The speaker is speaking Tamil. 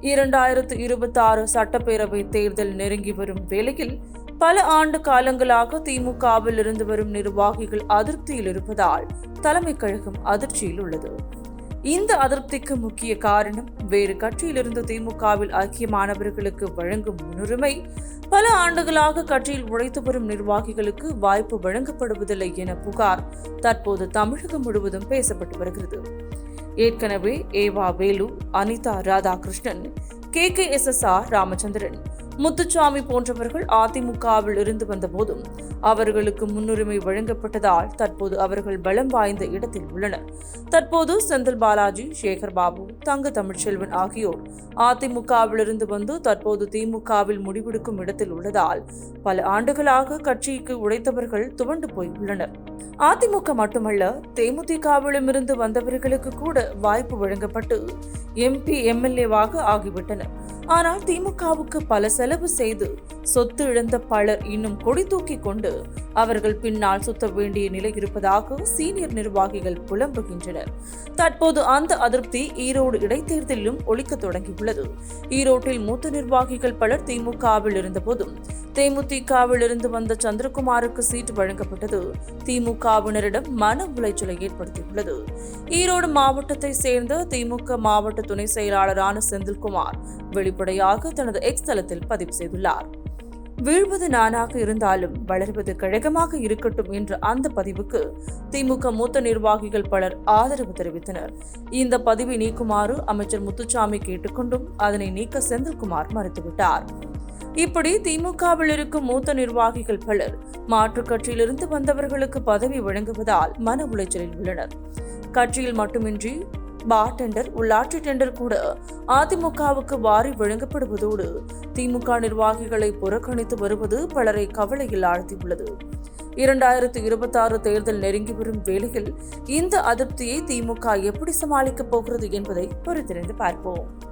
இரண்டாயிரத்து இருபத்தி ஆறு சட்டப்பேரவை தேர்தல் நெருங்கி வரும் வேளையில் பல ஆண்டு காலங்களாக திமுகவில் இருந்து வரும் நிர்வாகிகள் அதிருப்தியில் இருப்பதால் தலைமை கழகம் அதிர்ச்சியில் உள்ளது. இந்த அதிருப்திக்கு முக்கிய காரணம் வேறு கட்சியிலிருந்து திமுகவில் ஐக்கியமானவர்களுக்கு வழங்கும் முன்னுரிமை. பல ஆண்டுகளாக கட்சியில் உழைத்து வரும் நிர்வாகிகளுக்கு வாய்ப்பு வழங்கப்படுவதில்லை என புகார் தற்போது தமிழகம் முழுவதும் பேசப்பட்டு வருகிறது. ஏற்கனவே ஏவா Velu Anitha Radhakrishnan K K S S R Ramachandran Muthusamy போன்றவர்கள் அதிமுகவில் இருந்து வந்தபோதும் அவர்களுக்கு முன்னுரிமை வழங்கப்பட்டதால் தற்போது அவர்கள் பலம் வாய்ந்த இடத்தில் உள்ளனர். தற்போது செந்தில் பாலாஜி சேகர் பாபு தங்க தமிழ்ச்செல்வன் ஆகியோர் அதிமுகவிலிருந்து வந்து தற்போது திமுகவில் முடிவெடுக்கும் இடத்தில் உள்ளதால் பல ஆண்டுகளாக கட்சிக்கு உழைத்தவர்கள் துவண்டு போய் உள்ளனர். அதிமுக மட்டுமல்ல தேமுதிகவிலுமிருந்து வந்தவர்களுக்கு கூட வாய்ப்பு வழங்கப்பட்டு எம்பி எம்எல்ஏவாக ஆகிவிட்டனர். ஆனால் திமுகவுக்கு பல செலவு செய்து சொத்து இழந்த பலர் இன்னும் கொடி தூக்கி கொண்டு அவர்கள் பின்னால் சுத்த வேண்டிய நிலை இருப்பதாக சீனியர் நிர்வாகிகள் புலம்புகின்றனர். தற்போது அந்த அதிருப்தி ஈரோடு இடைத்தேர்தலிலும் ஒழிக்க தொடங்கியுள்ளது. ஈரோட்டில் மூத்த நிர்வாகிகள் பலர் திமுகவில் இருந்தபோதும் தேமுதிகவிலிருந்து வந்த சந்திரகுமாருக்கு சீட் வழங்கப்பட்டது. திமுகவினரிடம் மன உளைச்சலை ஏற்படுத்தியுள்ளது. ஈரோடு மாவட்டத்தை சேர்ந்த திமுக மாவட்ட துணை செயலாளரான செந்தில்குமார் வெளிப்படையாக தனது எக்ஸ் தளத்தில் பதிவு செய்துள்ளார். வீழ்வது நானாக இருந்தாலும் வளர்வது கழகமாக இருக்கட்டும் என்ற அந்த பதிவுக்கு திமுக மூத்த நிர்வாகிகள் பலர் ஆதரவு தெரிவித்தனர். இந்த பதிவை நீக்குமாறு அமைச்சர் முத்துசாமி கேட்டுக்கொண்டும் அதனை நீக்க செந்தில்குமார் மறுத்துவிட்டார். இப்படி திமுகவில் இருக்கும் மூத்த நிர்வாகிகள் பலர் மாற்றுக் கட்சியிலிருந்து வந்தவர்களுக்கு பதவி வழங்குவதால் மன உளைச்சலில் உள்ளனர். கட்சியில் மட்டுமின்றி பார் டெண்டர் உள்ளாட்சி டெண்டர் கூட அதிமுகவுக்கு வாரி வழங்கப்படுவதோடு திமுக நிர்வாகிகளை புறக்கணித்து வருவது பலரை கவலையில் ஆழ்த்தியுள்ளது. இரண்டாயிரத்து இருபத்தாறு தேர்தல் நெருங்கி வரும் வேளையில் இந்த அதிருப்தியை திமுக எப்படி சமாளிக்கப் போகிறது என்பதை பொறுத்திருந்து பார்ப்போம்.